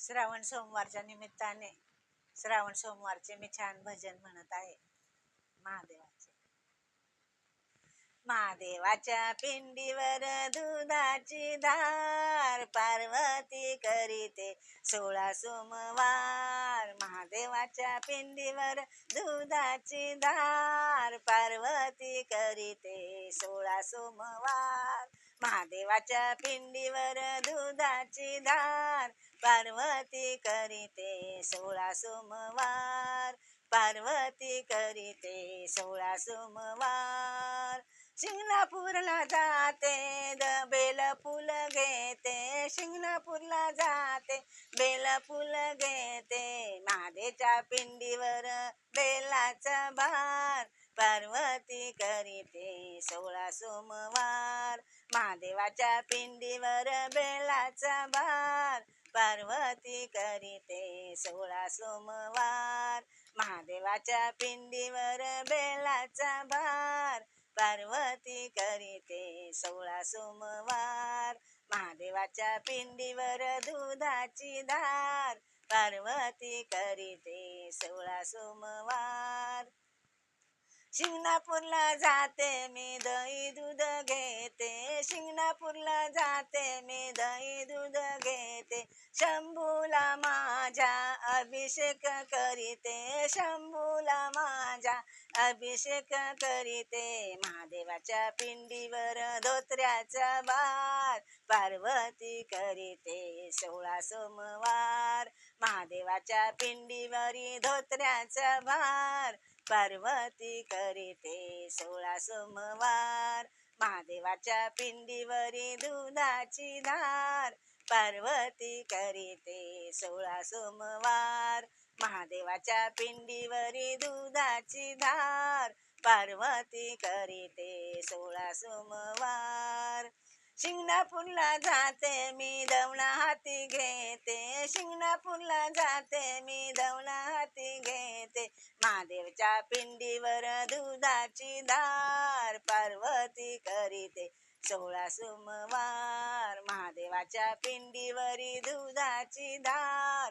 श्रावण सोमवारच्या निमित्ताने श्रावण सोमवारचे मी छान भजन म्हणत आहे. महादेवाचे. महादेवाच्या पिंडीवर दुधाची धार पार्वती करीते. सोळा सोमवार महादेवाच्या पिंडीवर दुधाची धार पार्वती करीते सोळा सोमवार महादेवाच्या पिंडीवर दुधाची धार पार्वती करीते सोळा सोमवार पार्वती करीते सोळा सोमवार शिंगणापूरला जाते द बेलपूर फुल शिंगणापूरला जाते बेल फुल घेते. महादेच्या पिंडीवर बेलाचा भार पार्वती करीते सोळा सोमवार. महादेवाच्या पिंडीवर बेलाचा भार पार्वती करीते सोळा सोमवार. महादेवाच्या पिंडीवर बेलाचा भार पार्वती करीते सोळा सोमवार. महादेवाच्या पिंडीवर दुधाची धार. पार्वती करीते सोळा सोमवार. शिंगणापूरला जाते मी दही दूध घेते. शिंगणापूरला जाते मी दही दूध घेते. शंभूला माझ्या अभिषेक करीते. शंभूला माझ्या अभिषेक करीते महादेवाच्या पिंडीवर धोत्र्याचा बार पार्वती करीते सोळा सोमवार. महादेवाच्या पिंडीवरी धोत्र्याचा भार पार्वती करीते सोळा सोमवार. महादेवाच्या पिंडीवरी दुधाची धार. पार्वती करीते सोळा सोमवार. महादेवाच्या पिंडीवरी दुधाची धार पार्वती करीते सोळा सोमवार. शिंगणापूरला जाते मी दवणा हाती घेते. शिंगणापूरला जाते मी दवणा हाती घेते. महादेवच्या पिंडीवर दुधाची धार पार्वती करीते सोळा सोमवार. महादेवाच्या पिंडीवरी दुधाची धार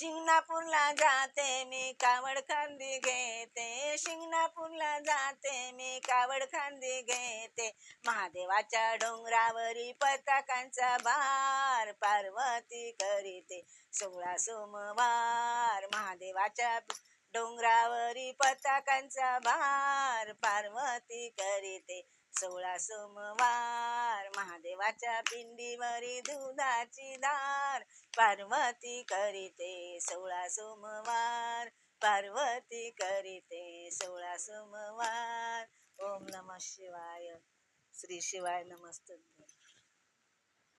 शिंगणापूरला जाते मी कावड खांदी घेते. शिंगणापूरला जाते मी कावड खांदी घेते. महादेवाच्या डोंगरावरी पताकांचा भार पार्वती करीते. सोळा सोमवार महादेवाच्या डोंगरावरी पताकांचा भार पार्वती करीते. सोळा सोमवार महादेवाच्या पिंडीवरी दुधाची धार पार्वती करीते सोळा सोमवार. पार्वती करीते सोळा सोमवार. ओम नम शिवाय. श्री शिवाय नमस्त